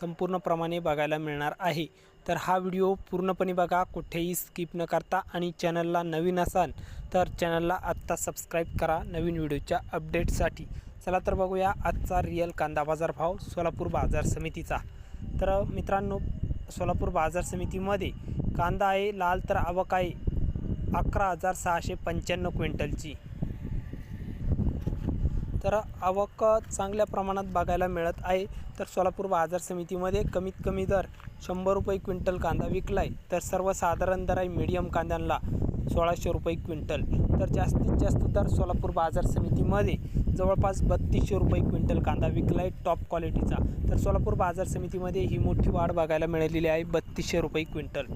संपूर्णप्रमाणे बघायला मिळणार आहे. तर हा व्हिडिओ पूर्णपणे बघा कुठेही स्किप न करता आणि चॅनलला नवीन असाल तर चॅनलला आत्ता सबस्क्राईब करा नवीन व्हिडिओच्या अपडेटसाठी. चला तर बघूया आजचा रिअल कांदा बाजार भाव सोलापूर बाजार समितीचा. तर मित्रांनो सोलापूर बाजार समितीमध्ये कांदा आहे लाल तर आवक आहे अकरा हजार सहाशे पंच्याण्णव क्विंटलची. तर आवक चांगल्या प्रमाणात बघायला मिळत आहे. तर सोलापूर बाजार समितीमध्ये कमीत कमी दर शंभर रुपये क्विंटल कांदा विकला आहे तर सर्वसाधारण दर आहे मीडियम कांद्यांना सोळाशे रुपये क्विंटल. तर जास्तीत जास्त दर सोलापूर बाजार समितीमध्ये जवळपास बत्तीसशे रुपये क्विंटल कांदा विकला आहे टॉप क्वालिटीचा तर सोलापूर बाजार समितीमध्ये ही मोठी वाढ बघायला मिळालेली आहे बत्तीसशे रुपये क्विंटल.